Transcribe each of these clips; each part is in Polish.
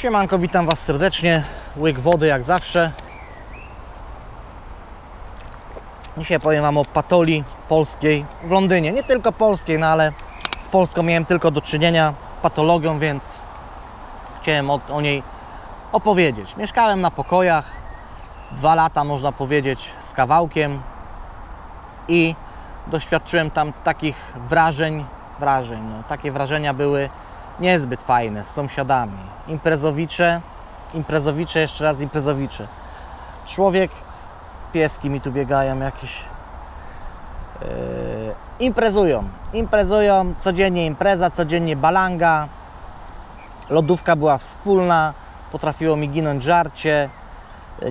Siemanko, witam Was serdecznie. Łyk wody jak zawsze. Dzisiaj powiem Wam o patoli polskiej w Londynie. Nie tylko polskiej, no ale z Polską miałem tylko do czynienia patologią, więc chciałem o, o niej opowiedzieć. Mieszkałem na pokojach dwa lata, można powiedzieć, z kawałkiem i doświadczyłem tam takich wrażeń, wrażeń, no, takie wrażenia były niezbyt fajne z sąsiadami. Imprezowicze, imprezowicze, jeszcze raz imprezowicze. Człowiek, pieski mi tu biegają jakieś. Yy, imprezują, imprezują, codziennie impreza, codziennie balanga. Lodówka była wspólna, potrafiło mi ginąć żarcie.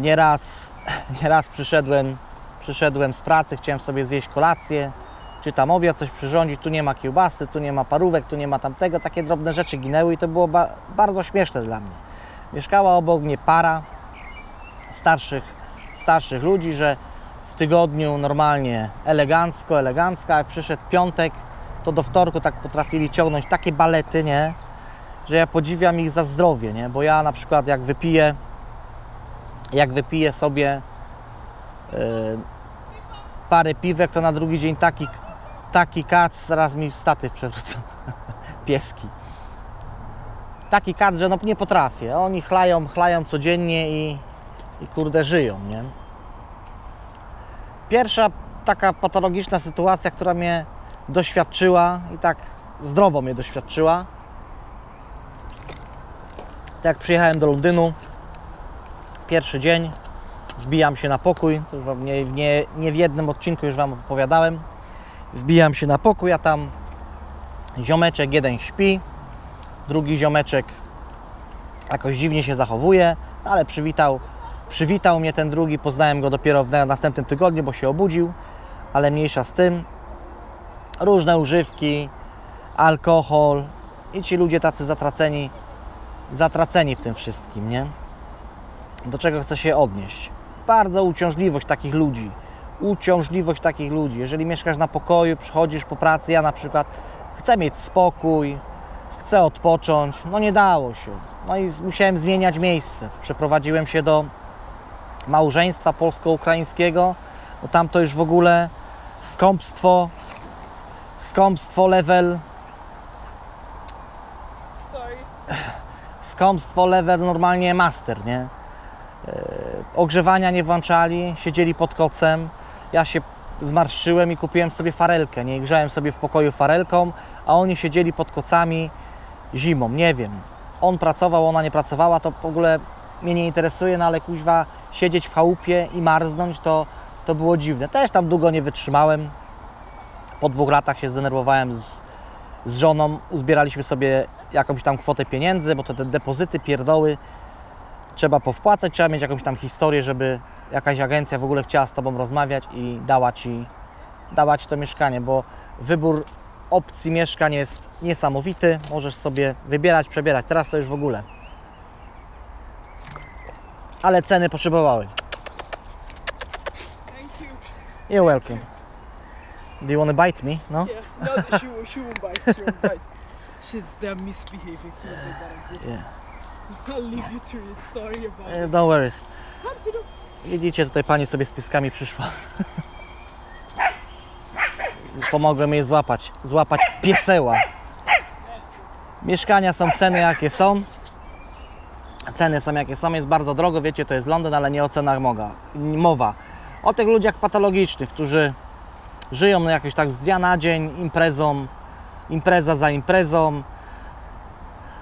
Nieraz, nieraz przyszedłem, przyszedłem z pracy, chciałem sobie zjeść kolację, czy tam obiad, coś przyrządzić, tu nie ma kiełbasy, tu nie ma parówek, tu nie ma tamtego, takie drobne rzeczy ginęły i to było ba- bardzo śmieszne dla mnie. Mieszkała obok mnie para starszych, starszych ludzi, że w tygodniu normalnie elegancko, elegancko, a jak przyszedł piątek, to do wtorku tak potrafili ciągnąć takie balety, nie? Że ja podziwiam ich za zdrowie, nie? Bo ja na przykład jak wypiję, jak wypiję sobie yy, parę piwek, to na drugi dzień taki, taki kac, zaraz mi statyw przewrócą. Pieski. Taki kac, że no nie potrafię. Oni chlają, chlają codziennie i, i kurde żyją, nie? Pierwsza taka patologiczna sytuacja, która mnie doświadczyła i tak zdrowo mnie doświadczyła. Tak jak przyjechałem do Londynu, pierwszy dzień, wbijam się na pokój, co już nie, nie, nie w jednym odcinku już Wam opowiadałem. Wbijam się na pokój, a tam ziomeczek jeden śpi, drugi ziomeczek jakoś dziwnie się zachowuje, ale przywitał, przywitał mnie ten drugi, poznałem go dopiero w na- następnym tygodniu, bo się obudził, ale mniejsza z tym. Różne używki, alkohol i ci ludzie tacy zatraceni, zatraceni w tym wszystkim, nie? do czego chcę się odnieść. Bardzo uciążliwość takich ludzi. Uciążliwość takich ludzi. Jeżeli mieszkasz na pokoju, przychodzisz po pracy, ja na przykład chcę mieć spokój, chcę odpocząć, no nie dało się. No i musiałem zmieniać miejsce. Przeprowadziłem się do małżeństwa polsko-ukraińskiego, bo tam to już w ogóle skąpstwo, skąpstwo level, skąpstwo level normalnie master, nie? ogrzewania nie włączali, siedzieli pod kocem. Ja się zmarszczyłem i kupiłem sobie farelkę. Nie grzałem sobie w pokoju farelką, a oni siedzieli pod kocami zimą. Nie wiem. On pracował, ona nie pracowała, to w ogóle mnie nie interesuje, no ale kuźwa siedzieć w chałupie i marznąć to, to było dziwne. Też tam długo nie wytrzymałem. Po dwóch latach się zdenerwowałem z, z żoną. Uzbieraliśmy sobie jakąś tam kwotę pieniędzy, bo to te depozyty, pierdoły trzeba powpłacać, trzeba mieć jakąś tam historię, żeby jakaś agencja w ogóle chciała z Tobą rozmawiać i dała Ci, dała ci to mieszkanie, bo wybór opcji mieszkań jest niesamowity. Możesz sobie wybierać, przebierać. Teraz to już w ogóle. Ale ceny poszybowały. Thank you. You're welcome. Do you want to bite me? No? Yeah. No, she, she won't bite. She won't bite. She's they're misbehaving. Again. Yeah. I'll leave you to it. Sorry about it. Worries. Come to the Widzicie, tutaj pani sobie z pieskami przyszła. Pomogłem jej złapać, złapać pieseła. Mieszkania są ceny jakie są. Ceny są jakie są, jest bardzo drogo, wiecie, to jest Londyn, ale nie o cenach moga, mowa. O tych ludziach patologicznych, którzy żyją no jakoś tak z dnia na dzień, imprezą, impreza za imprezą.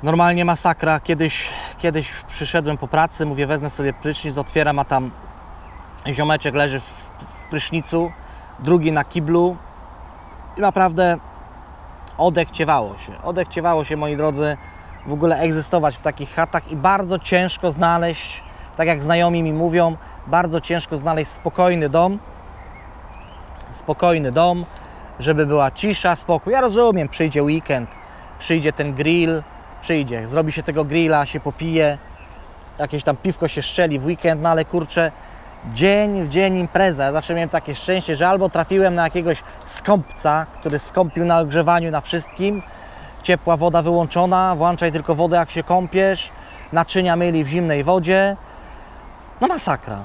Normalnie masakra. Kiedyś, kiedyś przyszedłem po pracy, mówię, wezmę sobie prysznic, otwieram, a tam ziomeczek leży w, w prysznicu, drugi na kiblu. I naprawdę odechciewało się. Odechciewało się, moi drodzy, w ogóle egzystować w takich chatach i bardzo ciężko znaleźć, tak jak znajomi mi mówią, bardzo ciężko znaleźć spokojny dom. Spokojny dom, żeby była cisza, spokój. Ja rozumiem, przyjdzie weekend, przyjdzie ten grill, przyjdzie, zrobi się tego grilla, się popije, jakieś tam piwko się szczeli w weekend, no ale kurczę, dzień w dzień impreza. Ja zawsze miałem takie szczęście, że albo trafiłem na jakiegoś skąpca, który skąpił na ogrzewaniu na wszystkim, ciepła woda wyłączona, włączaj tylko wodę jak się kąpiesz, naczynia myli w zimnej wodzie. No masakra.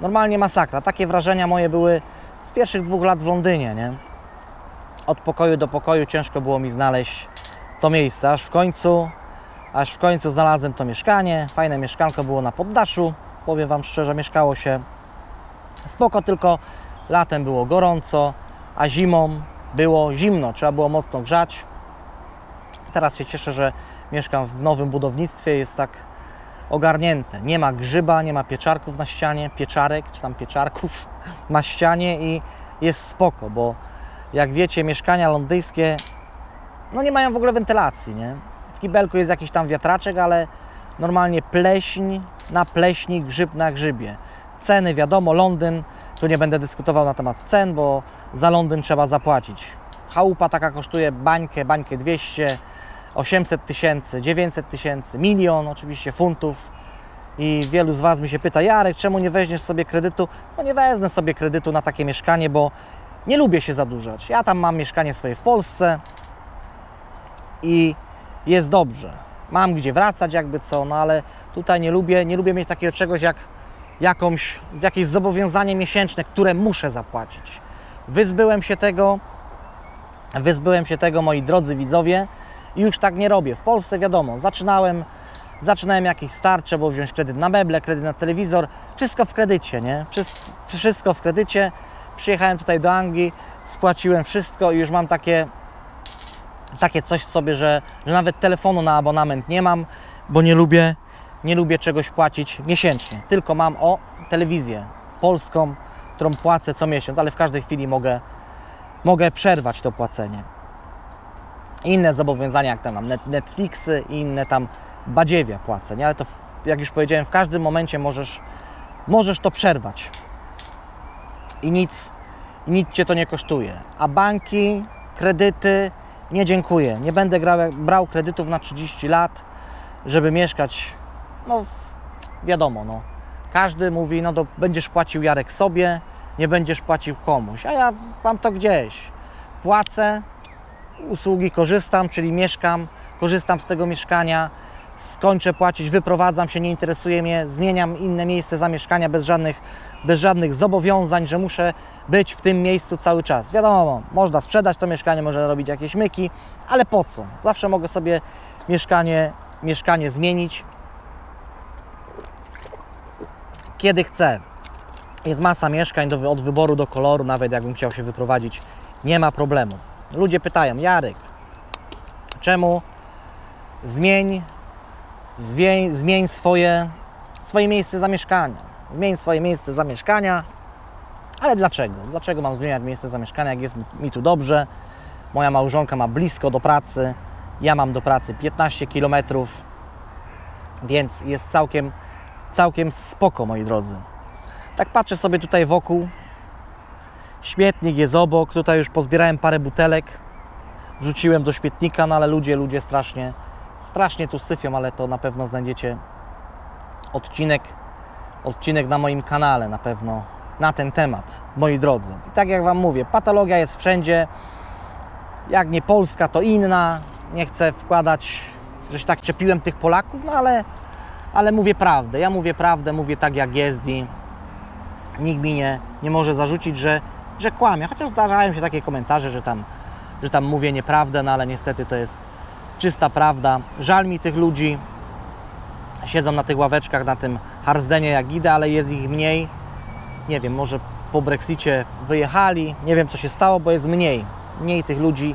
Normalnie masakra. Takie wrażenia moje były z pierwszych dwóch lat w Londynie, nie? Od pokoju do pokoju ciężko było mi znaleźć to miejsce, aż w końcu, aż w końcu znalazłem to mieszkanie. Fajne mieszkanko było na poddaszu. Powiem Wam szczerze, mieszkało się spoko, tylko latem było gorąco, a zimą było zimno. Trzeba było mocno grzać. Teraz się cieszę, że mieszkam w nowym budownictwie, jest tak ogarnięte. Nie ma grzyba, nie ma pieczarków na ścianie, pieczarek czy tam pieczarków na ścianie i jest spoko, bo jak wiecie, mieszkania londyńskie no nie mają w ogóle wentylacji, nie? W kibelku jest jakiś tam wiatraczek, ale normalnie pleśń na pleśni, grzyb na grzybie. Ceny wiadomo, Londyn, tu nie będę dyskutował na temat cen, bo za Londyn trzeba zapłacić. Chałupa taka kosztuje bańkę, bańkę 200, 800 tysięcy, 900 tysięcy, milion oczywiście funtów. I wielu z Was mi się pyta, Jarek, czemu nie weźmiesz sobie kredytu? No nie wezmę sobie kredytu na takie mieszkanie, bo nie lubię się zadłużać. Ja tam mam mieszkanie swoje w Polsce i jest dobrze. Mam gdzie wracać jakby co, no ale tutaj nie lubię, nie lubię mieć takiego czegoś jak jakąś, jakieś zobowiązanie miesięczne, które muszę zapłacić. Wyzbyłem się tego, wyzbyłem się tego, moi drodzy widzowie, i już tak nie robię. W Polsce wiadomo, zaczynałem, zaczynałem jakiś start, trzeba było wziąć kredyt na meble, kredyt na telewizor, wszystko w kredycie, nie? Wszystko w kredycie. Przyjechałem tutaj do Anglii, spłaciłem wszystko i już mam takie, takie coś w sobie, że, że nawet telefonu na abonament nie mam, bo nie lubię, nie lubię czegoś płacić miesięcznie. Tylko mam o telewizję polską, którą płacę co miesiąc, ale w każdej chwili mogę, mogę przerwać to płacenie inne zobowiązania, jak tam mam net- Netflixy i inne tam badziewia płacę, nie? Ale to, jak już powiedziałem, w każdym momencie możesz, możesz to przerwać. I nic, nic Cię to nie kosztuje. A banki, kredyty, nie dziękuję. Nie będę grał, brał kredytów na 30 lat, żeby mieszkać, no wiadomo, no. Każdy mówi, no to będziesz płacił Jarek sobie, nie będziesz płacił komuś, a ja mam to gdzieś. Płacę, usługi korzystam, czyli mieszkam, korzystam z tego mieszkania, skończę płacić, wyprowadzam się, nie interesuje mnie, zmieniam inne miejsce zamieszkania bez żadnych, bez żadnych zobowiązań, że muszę być w tym miejscu cały czas. Wiadomo, można sprzedać to mieszkanie, można robić jakieś myki, ale po co? Zawsze mogę sobie mieszkanie, mieszkanie zmienić, kiedy chcę. Jest masa mieszkań do, od wyboru do koloru, nawet jakbym chciał się wyprowadzić, nie ma problemu. Ludzie pytają, Jarek, czemu zmień, zmień, zmień swoje, swoje miejsce zamieszkania. Zmień swoje miejsce zamieszkania, ale dlaczego? Dlaczego mam zmieniać miejsce zamieszkania, jak jest mi, tu dobrze? Moja małżonka ma blisko do pracy, ja mam do pracy 15 km, więc jest całkiem, całkiem spoko, moi drodzy. Tak patrzę sobie tutaj wokół, Śmietnik jest obok, tutaj już pozbierałem parę butelek, wrzuciłem do śmietnika, no ale ludzie, ludzie strasznie, strasznie tu syfią, ale to na pewno znajdziecie odcinek, odcinek na moim kanale na pewno na ten temat, moi drodzy. I tak jak Wam mówię, patologia jest wszędzie, jak nie Polska, to inna. Nie chcę wkładać, że się tak czepiłem tych Polaków, no ale, ale mówię prawdę. Ja mówię prawdę, mówię tak jak jest i nikt mi nie, nie może zarzucić, że, że kłamie. Chociaż zdarzają się takie komentarze, że tam, że tam mówię nieprawdę, no ale niestety to jest czysta prawda. Żal mi tych ludzi. Siedzą na tych ławeczkach, na tym harzdenie jak idę, ale jest ich mniej. Nie wiem, może po Brexicie wyjechali. Nie wiem, co się stało, bo jest mniej. Mniej tych ludzi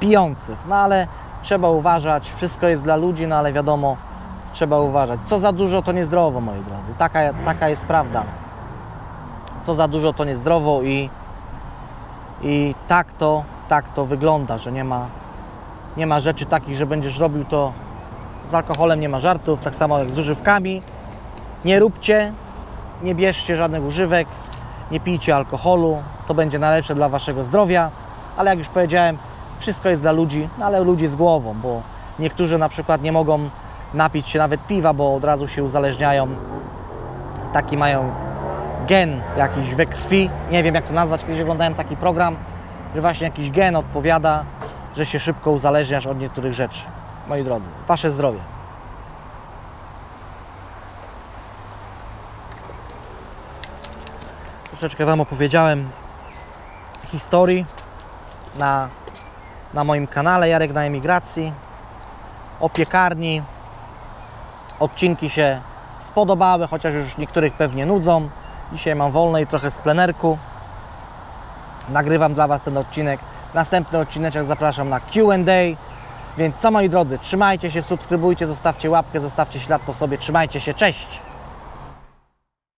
pijących. No ale trzeba uważać. Wszystko jest dla ludzi, no ale wiadomo, trzeba uważać. Co za dużo, to niezdrowo, moi drodzy. Taka, taka jest prawda co za dużo to niezdrowo i, i tak, to, tak to wygląda, że nie ma, nie ma rzeczy takich, że będziesz robił to z alkoholem, nie ma żartów, tak samo jak z używkami. Nie róbcie, nie bierzcie żadnych używek, nie pijcie alkoholu, to będzie najlepsze dla Waszego zdrowia, ale jak już powiedziałem, wszystko jest dla ludzi, no ale ludzi z głową, bo niektórzy na przykład nie mogą napić się nawet piwa, bo od razu się uzależniają. Taki mają gen jakiś we krwi, nie wiem jak to nazwać, kiedyś oglądałem taki program, że właśnie jakiś gen odpowiada, że się szybko uzależniasz od niektórych rzeczy. Moi drodzy, Wasze zdrowie. Troszeczkę Wam opowiedziałem historii na, na moim kanale Jarek na emigracji, o piekarni. Odcinki się spodobały, chociaż już niektórych pewnie nudzą. Dzisiaj mam wolne i trochę z plenerku. Nagrywam dla Was ten odcinek Następny odcineczek zapraszam na Q&A. Więc co moi drodzy, trzymajcie się, subskrybujcie, zostawcie łapkę, zostawcie ślad po sobie. Trzymajcie się, cześć!